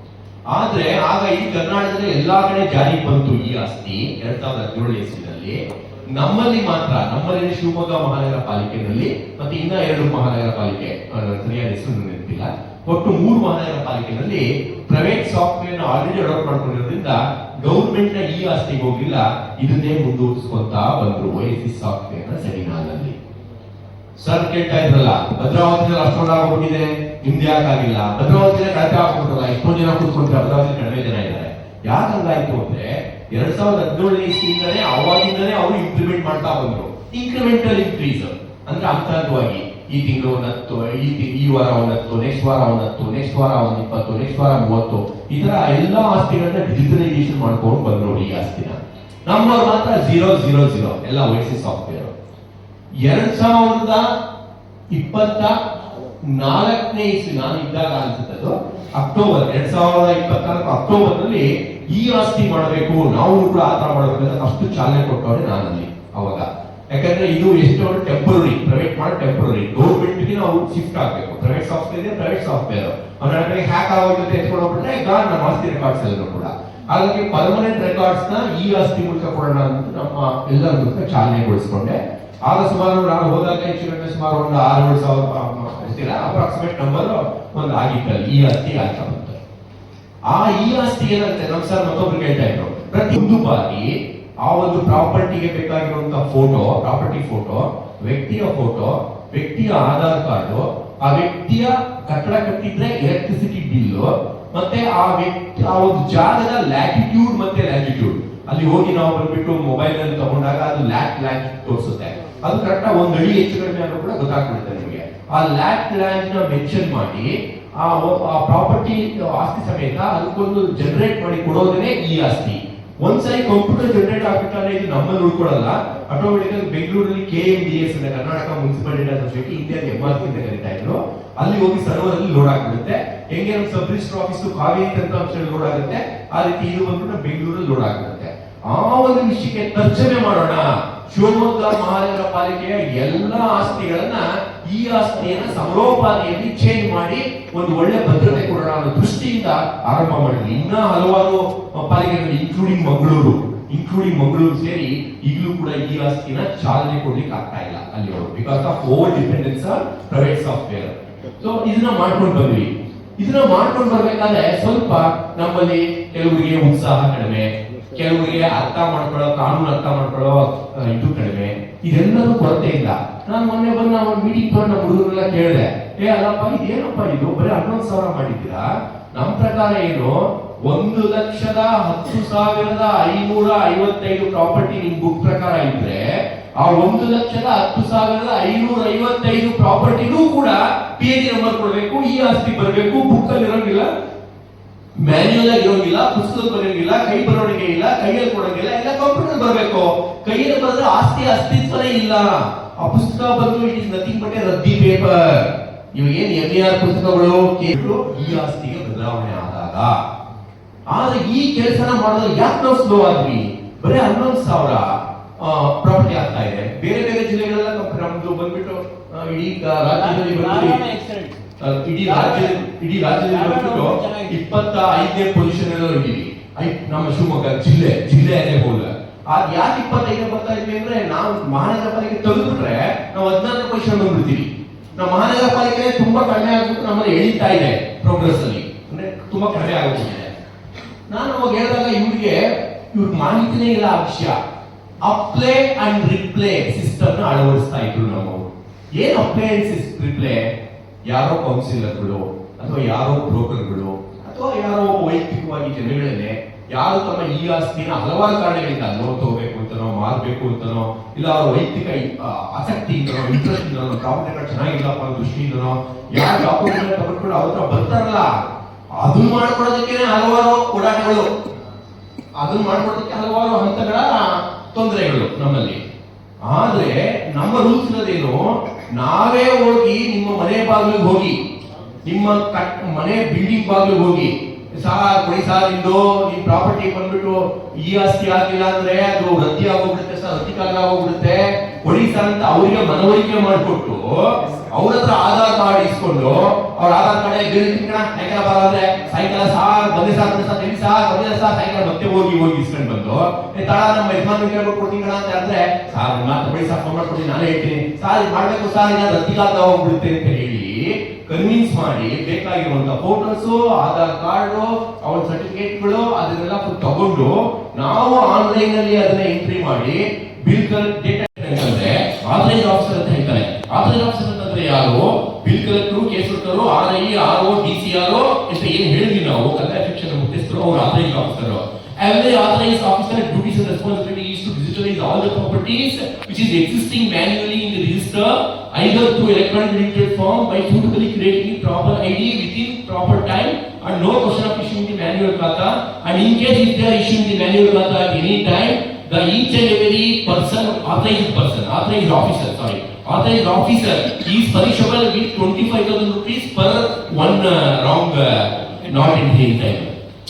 ಆದ್ರೆ, ಆಗ ಈ ಕರ್ನಾಟಕದ ಎಲ್ಲಾ ಕಡೆ ಜಾರಿಗೆ ಬಂತು ಈ ಆಸ್ತಿ. ಎರಡ್ ಸಾವಿರದ ಹದಿನೇಳು ಇಸ್ವಿನಲ್ಲಿ. ನಮ್ಮಲ್ಲಿ ಮಾತ್ರ, ನಮ್ಮಲ್ಲಿ ಶಿವಮೊಗ್ಗ ಮಹಾನಗರ ಪಾಲಿಕೆನಲ್ಲಿ ಮತ್ತೆ ಇನ್ನ ಎರಡು ಮಹಾನಗರ ಪಾಲಿಕೆ ಸರಿಯಾದ ಹೆಸರು ನೆನಪಿಲ್ಲ ಒಟ್ಟು ಮೂರು ಮಹಾನಗರ ಪಾಲಿಕೆನಲ್ಲಿ ಪ್ರೈವೇಟ್ ಸಾಫ್ಟ್ವೇರ್ ಆಲ್ರೆಡಿ ಅಡಾಪ್ಟ್ ಮಾಡ್ಕೊಂಡಿರೋದ್ರಿಂದ ಗೌರ್ಮೆಂಟ್ನ ಈ ಆಸ್ತಿಗೆ ಹೋಗಿಲ್ಲ ಇದನ್ನೇ ಮುಂದುವರಿಸ್ಕೊಂತ ಬಂದ್ರು ವೈಸಿ ಸಾಫ್ಟ್ವೇರ್ನ ಸೆಮಿನಾರ್ನಲ್ಲಿ. ಸರ್, ಕೇಳ್ತಾ ಇದ್ರಲ್ಲ, ಭದ್ರಾವತಿಯಲ್ಲಿ ಅಷ್ಟೊಂದು ಆಗೋಗಿದೆ ನಿಮ್ದು ಯಾಕಾಗಿಲ್ಲ ಭದ್ರಾವತಿಯಲ್ಲಿ ಕಡಿಮೆ ಆಗ್ಬಿಟ್ಟಲ್ಲ, ಎಷ್ಟೊಂದು ಜನ ಕೂತ್ಕೊಂಡ್ರೆ ಭದ್ರಾವತಿ ಕಡಿಮೆ ಜನ ಇದ್ದಾರೆ. ಯಾಕಂಗಾಯ್ತು ಅಂದ್ರೆ ಎರಡ್ ಸಾವಿರದ ಹದಿನೇಳನೇ ಇಸ್ವಿಯಿಂದಲೇ ಅವಾಗಿಂದಲೇ ಅವರು ಇಂಪ್ಲಿಮೆಂಟ್ ಮಾಡ್ತಾ ಬಂದ್ರು. ಇನ್ಕ್ರಿಮೆಂಟಲ್ ಇನ್ಕ್ರೀಸ್ ಅಂದ್ರೆ ಹಂತ ಈ ತಿಂಗಳು ಒಂದ್ ಹತ್ತು ಈ ಈ ವಾರ ಒಂದತ್ತು ನೆಕ್ಸ್ಟ್ ವಾರ ಒಂದ್ ಹತ್ತು ನೆಕ್ಸ್ಟ್ ವಾರ ಒಂದ್ ಇಪ್ಪತ್ತು ನೆಕ್ಸ್ಟ್ ವಾರ ಮೂವತ್ತು, ಈ ತರ ಎಲ್ಲಾ ಆಸ್ತಿಗಳನ್ನ ಡಿಜಿಟಲೈಸೇಷನ್ ಮಾಡ್ಕೊಂಡು ಬಂದ್ರು ಈ ಆಸ್ತಿನ. ನಮ್ಮವ್ರು ಮಾತ್ರ ಜೀರೋ ಜೀರೋ ಜೀರೋ ಎಲ್ಲ ವಯಸ್ಸಿ ಸಾಫ್ಟ್ವೇರ್ ಎರಡ್ ಸಾವಿರದ ಇಪ್ಪತ್ತ ನಾಲ್ಕನೇ ಇಸ್ವಿ ನಾನು ಇದ್ದಾಗ ಅನ್ಸುತ್ತದು ಅಕ್ಟೋಬರ್ ಎರಡ್ ಸಾವಿರದ ಇಪ್ಪತ್ನಾಲ್ಕು ಅಕ್ಟೋಬರ್ನಲ್ಲಿ ಈ ಆಸ್ತಿ ಮಾಡಬೇಕು, ನಾವು ಕೂಡ ಆತರ ಮಾಡಬೇಕು ಅಂತ ಅಷ್ಟು ಚಾಲನೆ ಕೊಟ್ಟವ್ರೆ ನಾನಲ್ಲಿ, ಅವಾಗ. ಯಾಕಂದ್ರೆ ಇದು ಎಷ್ಟು ಟೆಂಪರರಿ ಪ್ರೈವೇಟ್ ಮಾಡಿ ಟೆಂಪರರಿ ಗೌರ್ಮೆಂಟ್ಗೆ ನಾವು ಶಿಫ್ಟ್ ಆಗಬೇಕು. ಪ್ರೈವೇಟ್ ಸಾಫ್ಟ್ವೇರ್ ಪ್ರೈವೇಟ್ ಸಾಫ್ಟ್ವೇರ್ ಅಂದ್ರೆ ಹ್ಯಾಕ್ ಆಗೋಗುತ್ತೆ ಎತ್ಕೊಂಡು ಹೋಗ್ಬಿಟ್ರೆ ಗಾಡ್ ನಮ್ಮ ಆಸ್ತಿ ರೆಕಾರ್ಡ್ಸ್ ಎಲ್ಲರೂ ಕೂಡ. ಹಾಗಾಗಿ ಪರ್ಮನೆಂಟ್ ರೆಕಾರ್ಡ್ಸ್ನ ಈ ಆಸ್ತಿ ಮೂಲಕ ಕೊಡೋಣ ಅಂತ ನಮ್ಮ ಎಲ್ಲರ ಮೂಲಕ ಚಾಲನೆಗೊಳಿಸ್ಕೊಂಡೆ ಆಗ ಸುಮಾರು ನಾನು ಹೋದಾಗ ಹೆಚ್ಚು ಸುಮಾರು ಒಂದು ಆರು ಏಳು ಸಾವಿರ ಅಪ್ರಾಕ್ಸಿಮೇಟ್ ನಂಬರ್ ಒಂದು ಆಗಿತ್ತಲ್ಲಿ, ಈ ಆಸ್ತಿ ಆಗ್ತಾ ಬಂತು. ಆ ಈ ಆಸ್ತಿ ಏನಾಗುತ್ತೆ ನಮ್ ಸರ್ ಮತ್ತೊಬ್ರು ಕೇಳ್ತಾ ಇದ್ರು. ಒಂದು ಬಾರಿ ಆ ಒಂದು ಪ್ರಾಪರ್ಟಿಗೆ ಬೇಕಾಗಿರುವಂತಹ ಫೋಟೋ ಪ್ರಾಪರ್ಟಿ ಫೋಟೋ ವ್ಯಕ್ತಿಯ ಫೋಟೋ ವ್ಯಕ್ತಿಯ ಆಧಾರ್ ಕಾರ್ಡು ಆ ವ್ಯಕ್ತಿಯ ಕಟ್ಟಡ ಕಟ್ಟಿದ್ರೆ ಎಲೆಕ್ಟ್ರಿಸಿಟಿ ಬಿಲ್ಲು ಮತ್ತೆ ಆ ವ್ಯಕ್ತಿ, ಆ ಒಂದು ಜಾಗದ ಲ್ಯಾಟಿಟ್ಯೂಡ್ ಮತ್ತೆ ಲ್ಯಾಟಿಟ್ಯೂಡ್ ಅಲ್ಲಿ ಹೋಗಿ ನಾವು ಬಂದ್ಬಿಟ್ಟು ಮೊಬೈಲ್ ಅಲ್ಲಿ ತಗೊಂಡಾಗ ಅದು ಲ್ಯಾಕ್ ಲ್ಯಾಕ್ ತೋರಿಸುತ್ತೆ. ಅದು ಕರೆಕ್ಟ್ ಒಂದ್ ಅಡಿ ಹೆಚ್ಚು ಕಡಿಮೆ ಆದ್ರೂ ಕೂಡ ಗೊತ್ತಾಗ್ಬಿಡುತ್ತೆ ನಿಮಗೆ. ಆ ಲ್ಯಾಕ್ ಲ್ಯಾಕ್ನ ಮೆನ್ಷನ್ ಮಾಡಿ ಆ ಪ್ರಾಪರ್ಟಿ ಆಸ್ತಿ ಸಮೇತ ಅದಕ್ಕೊಂದು ಜನರೇಟ್ ಮಾಡಿ ಕೊಡೋದನ್ನೇ ಈ ಆಸ್ತಿ. ಒಂದ್ಸರಿ ಕಂಪ್ಯೂಟರ್ ಜನರೇಟ್ ಆಗ್ಬಿಟ್ಟಾರೆ ಇದು ನಮ್ಮಲ್ಲಿ ಉಳ್ಕೊಳ್ಳಲ್ಲ ಆಟೋಮೆಟಿಕಲ್ ಬೆಂಗಳೂರಲ್ಲಿ K M D S Karnataka municipal data society ಇಂಡಿಯಾದ ಎಂ ಆರ್ ಅಂತ ಕರೀತಾ ಇದ್ರು. ಅಲ್ಲಿ ಹೋಗಿ ಸರ್ವರ್ ಅಲ್ಲಿ ಲೋಡ್ ಆಗ್ಬಿಡುತ್ತೆ. ಹೆಂಗೆ ನಮ್ಮ ಸಬ್ ರಿಜಿಸ್ಟರ್ ಆಫೀಸ್ ಕಾವೇರಿ ತಂತ್ರಾಂಶ ಲೋಡ್ ಆಗುತ್ತೆ, ಆ ರೀತಿ ಇದು ಬಂದ್ಬಿಟ್ಟು ಬೆಂಗಳೂರಲ್ಲಿ ಲೋಡ್ ಆಗ್ಬಿಡುತ್ತೆ. ಆ ಒಂದು ವಿಷಯಕ್ಕೆ ತರ್ಜಮೆ ಮಾಡೋಣ. ಶಿವಮೊಗ್ಗ, ಮಹಾನಗರ ಪಾಲಿಕೆಯ ಎಲ್ಲಾ ಆಸ್ತಿಗಳನ್ನ ಈ ಆಸ್ತಿಯನ್ನು ಸಮರೋಪಾದಿಯಲ್ಲಿ ಚೇಂಜ್ ಮಾಡಿ ಒಂದು ಒಳ್ಳೆ ಭದ್ರತೆ ಕೊಡೋಣ ಅನ್ನೋ ದೃಷ್ಟಿಯಿಂದ ಆರಂಭ ಮಾಡಿದ್ವಿ. ಇನ್ನ ಹಲವಾರು ಪಾಲಿಕೆಗಳು ಇನ್ಕ್ಲೂಡಿಂಗ್ ಮಂಗಳೂರು ಇನ್ಕ್ಲೂಡಿಂಗ್ ಮಂಗಳೂರು ಸೇರಿ ಈಗಲೂ ಕೂಡ ಈ ಆಸ್ತಿನ ಚಾಲನೆ ಕೊಡ್ಲಿಕ್ಕೆ ಆಗ್ತಾ ಇಲ್ಲ ಅಲ್ಲಿ because of over dependence private software so ಇದನ್ನ ಮಾಡ್ಕೊಂಡು ಬಂದ್ವಿ. ಇದನ್ನ ಮಾಡ್ಕೊಂಡು ಬರ್ಬೇಕಾದ್ರೆ ಸ್ವಲ್ಪ ನಮ್ಮಲ್ಲಿ ಕೆಲವರಿಗೆ ಉತ್ಸಾಹ ಕಡಿಮೆ, ಕೆಲವರಿಗೆ ಅರ್ಥ ಮಾಡ್ಕೊಳ್ಳೋ, ಕಾನೂನು ಅರ್ಥ ಮಾಡ್ಕೊಳ್ಳೋ ಇದು ಕಡಿಮೆ. ಇದೆಲ್ಲರೂ ಕೊರತೆ ಇಲ್ಲ ನಾನು ಮೊನ್ನೆ ಬಂದು ನಾವು ಮೀಟಿಂಗ್ ಬಂದ ಹುಡುಗರೆಲ್ಲ ಕೇಳಿದೆ. ಏ, ಅಲ್ಲಪ್ಪ, ಇದೇನಪ್ಪ ಇದು? ಬರೀ ಹನ್ನೊಂದು ಸಾವಿರ ಮಾಡಿದ್ದೀರಾ? ನಮ್ಮ ಪ್ರಕಾರ ಏನು? ಒಂದು ಲಕ್ಷದ ಹತ್ತು ಸಾವಿರದ ಐನೂರ ಐವತ್ತೈದು ಪ್ರಾಪರ್ಟಿ ನಿಮ್ ಬುಕ್ ಪ್ರಕಾರ ಇದ್ರೆ, ಆ ಒಂದು ಲಕ್ಷದ ಹತ್ತು ಸಾವಿರದ ಐನೂರ ಐವತ್ತೈದು ಪ್ರಾಪರ್ಟಿನೂ ಕೂಡ ಪಿ ಎಚ್ ನಂಬರ್ ಕೊಡಬೇಕು, ಈ ಆಸ್ತಿ ಬರಬೇಕು ಬುಕ್ ಅಲ್ಲಿ ಇರೋಂಗಿಲ್ಲ ಮ್ಯಾನ್ಯುಯಲ್ ಆಗಿ ಇರೋಂಗಿಲ್ಲ ಪುಸ್ತಕ ಬರೋಂಗಿಲ್ಲ ಕೈ ಬರೋಣಿಗೆ ಇಲ್ಲ, ಕೈಯಲ್ಲಿ ಕೊಡೋಂಗಿಲ್ಲ, ಎಲ್ಲ ಕಂಪ್ಯೂಟರ್ ಬರಬೇಕು. ಕೈಯಲ್ಲಿ ಬರೆದ್ರೆ ಆಸ್ತಿ ಅಸ್ತಿತ್ವನೇ ಇಲ್ಲ. ಆ ಪುಸ್ತಕ ಬಂದು it is nothing but a raddi paper ಇವಾಗ ಏನ್ ಎಂ ಆರ್ ಪುಸ್ತಕಗಳು? ಕೇಳು ಈ ಆಸ್ತಿಗೆ ಬದಲಾವಣೆ ಆದಾಗ. ಆದ್ರೆ ಈ ಕೆಲಸನ ಮಾಡೋದು ಯಾಕೆ ನಾವು ಸ್ಲೋ ಆದ್ವಿ? ಬರೀ ಹನ್ನೊಂದು ಸಾವಿರ ಪ್ರಾಪರ್ಟಿ ಆಗ್ತಾ ಇದೆ. ಬೇರೆ ಬೇರೆ ಜಿಲ್ಲೆಗಳೆಲ್ಲ ನಮ್- ನಮ್ದು ಬಂದ್ಬಿಟ್ಟು ಇಡೀ ರಾಜ್ಯದಲ್ಲಿ ಇಡೀ ರಾಜ್ಯ ಇಡೀ ರಾಜ್ಯದಲ್ಲಿ ಬಂದ್ಬಿಟ್ಟು ಇಪ್ಪತ್ತ ಐದನೇ ಪೊಸಿಷನ್ ಎಲ್ಲ ಇದ್ದೀವಿ ನಮ್ಮ ಶಿವಮೊಗ್ಗ ಜಿಲ್ಲೆ ಜಿಲ್ಲೆ ಅದೇ ಹೋದ ಅದ್ ಯಾಕೆ ಇಪ್ಪತ್ತೈದನೇ ಬರ್ತಾ ಇದ್ವಿ ಅಂದ್ರೆ ನಾವು ಮಹಾನಗರ ಪಾಲಿಕೆ ತೆಗೆದುಬಿಟ್ರೆ ನಾವು ಹದಿನಾಲ್ಕು ಪೊಸಿಷನ್ ಬಂದ್ಬಿಡ್ತೀವಿ. ನಮ್ಮ ಮಹಾನಗರ ಪಾಲಿಕೆ ತುಂಬಾ ಕಡಿಮೆ ಆಗ್ಬಿಟ್ಟು ನಮ್ಮಲ್ಲಿ ಎಳಿತಾ ಇದೆ ಪ್ರೋಗ್ರೆಸ್ ಅಲ್ಲಿ. ಅಂದ್ರೆ ತುಂಬಾ ಕಡಿಮೆ ಆಗುತ್ತಿದೆ ನಾನು ಅವಾಗ ಹೇಳಿದಾಗ ಇವ್ರಿಗೆ ಇವ್ರ ಮಾಹಿತಿನೇ ಇಲ್ಲ ಆ ವಿಷಯ. ಅಪ್ಲೈ ಅಂಡ್ ರಿಪ್ಲೇ ಸಿಸ್ಟಮ್ನ ಅಳವಡಿಸ್ತಾ ಇದ್ರು ನಾವು ಏನ್ ಅಪ್ಲೈ ಅಂಡ್ ರಿಪ್ಲೇ ಯಾರೋ ಕೌನ್ಸಿಲರ್ಗಳು ಅಥವಾ ಯಾರೋ ಬ್ರೋಕರ್ಗಳು ಅಥವಾ ಯಾರೋ ವೈಯಕ್ತಿಕವಾಗಿ ಜನಗಳನ್ನೇ ಯಾರು ತಮ್ಮ ಈ ಆಸ್ತಿನ ಹಲವಾರು ಕಾರಣಗಳಿಂದ ಲೋನ್ ತಗೋಬೇಕು ಅಂತನೋ ಮಾರಬೇಕು ಅಂತನೋ ಇಲ್ಲ ಅವರ ವೈಯಕ್ತಿಕ ಆಸಕ್ತಿ ಆಸಕ್ತಿಯಿಂದನೋ ಇಂಟ್ರೆಸ್ಟ್ ಇಂದನೋ ಪ್ರಾಪರ್ಟಿ ಚೆನ್ನಾಗಿಲ್ಲಪ್ಪ ಅನ್ನೋ ದೃಷ್ಟಿಯಿಂದನೋ ಯಾರು ಡಾಕ್ಯುಮೆಂಟ್ ತಗೊಂಡ್ಕೊಂಡು ಅವ್ರ ಬರ್ತಾರಲ್ಲ, ಅದನ್ನ ಮಾಡ್ಕೊಳ್ಳೋದಕ್ಕೆ ಹಲವಾರು ಓಡಾಟಗಳು ಅದನ್ನ ಮಾಡ್ಕೊಳ್ಳೋದಕ್ಕೆ ಹಲವಾರು ಹಂತಗಳ ತೊಂದರೆಗಳು ನಮ್ಮಲ್ಲಿ. ಆದ್ರೆ ನಮ್ಮ ರೂಲ್ಸ್ ಇರೋದೇನು ನಾವೇ ಹೋಗಿ ನಿಮ್ಮ ಮನೆ ಬಾಗಿಲಿಗೆ ಹೋಗಿ, ನಿಮ್ಮ ಮನೆ ಬಿಲ್ಡಿಂಗ್ ಬಾಗಿಲಿಗೆ ಹೋಗಿ ಸಾರ್ ಕೊಡಿ ಸಾರ್ ನಿಮ್ದು ನಿಮ್ ಪ್ರಾಪರ್ಟಿ ಬಂದ್ಬಿಟ್ಟು ಈ ಆಸ್ತಿ ಆಗಿಲ್ಲ ಅಂದ್ರೆ ಅದು ರದ್ದಿ ಆಗೋಗ್ಬಿಡುತ್ತೆ ಸರ್ ರದ್ದಿ ಕಾಲ ಆಗೋಗ್ಬಿಡುತ್ತೆ. ಕೊಡಿ ಸಾರ್ ಅಂತ ಅವರಿಗೆ ಮನವರಿಕೆ ಮಾಡಿಕೊಟ್ಟು ಅವ್ರ ಹತ್ರ ಆಧಾರ್ ಕಾರ್ಡ್ ಇಸ್ಕೊಂಡು ಅವ್ರ ಆಧಾರ್ ಕಾರ್ಡ್ ಸೈಕಲ್ ಸೈಕಲ್ ಬರೋದ್ರೆ ಸಾಯಂಕಾಲ ಸಾರ್ ಬಂದೆ ಸಾರ್ ಬಂದೆ ಸಾರ್ ಸಾರ್ ಬಂದೆ ಸೈಕಲ್ ಮತ್ತೆ ಹೋಗಿ ಹೋಗಿ ಇಸ್ಕೊಂಡ್ ಬಂದು ತಡ, ನಮ್ಮ ಯಜಮಾನ್ ಕೇಳ್ಬಿಟ್ಟು ಕೊಡ್ತೀನಿ ಅಂತ ಅಂದ್ರೆ ಸಾರ್ ಮಾತು ಬಳಿ ಸಾರ್ ಫೋನ್ ಮಾಡ್ಕೊಡಿ ನಾನೇ ಹೇಳ್ತೀನಿ. ಸಾರ್, ಇದು ಮಾಡ್ಬೇಕು, ಸಾರ್, ಇಲ್ಲ ರತ್ತಿಗಾತ ಹೋಗ್ಬಿಡುತ್ತೆ ಅಂತ ಹೇಳಿ ಕನ್ವಿನ್ಸ್ ಮಾಡಿ ಬೇಕಾಗಿರುವಂತ ಫೋಟೋಸ್ ಆಧಾರ್ ಕಾರ್ಡ್ ಅವನ ಸರ್ಟಿಫಿಕೇಟ್ಗಳು ಅದನ್ನೆಲ್ಲ ತಗೊಂಡು ನಾವು ಆನ್ಲೈನ್ ಅಲ್ಲಿ ಅದನ್ನ ಎಂಟ್ರಿ ಮಾಡಿ ಬಿಲ್ ಡೇಟಾ ಆಫೀಸರ್ ಅಂತಂದ್ರೆ ಯಾರು ಬಿಲ್ ಕಲೆಕ್ಟರ್ ಕೇಸ್ ಕೊಟ್ಟರು R I R O D C R ಅಂತ ಏನ್ ಹೇಳಿದ್ವಿ ನಾವು ಕಂದಾಯ ಶಿಕ್ಷಣ ಮುಖ್ಯಸ್ಥರು ಅವರು authorise officer Every authorized officer duties and responsibility is to digitalize all the properties which is existing manually in the register either through electronic digital form by suitably creating proper ID within proper time and no question of issuing the manual kata and in case if they are issuing the manual kata at any time the each and every person authorized person authorized officer sorry ಆತ ಇಸ್ ಆಫೀಸರ್ ಈ punishable with twenty five thousand rupees per one wrong not in ಹೀನ್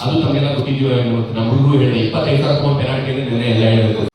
ಅದು ತಮಗೆಲ್ಲ ಗೊತ್ತಿದ್ಯೋ ನಮ್ಮ ಹುಡುಗರು ಹೇಳಿ ಇಪ್ಪತ್ತೈದು ಸಾವಿರ ಪೆನಾಲ್ಟಿ ಅಂದ್ರೆ ನಿನ್ನೆ ಎಲ್ಲ ಹೇಳಬೇಕು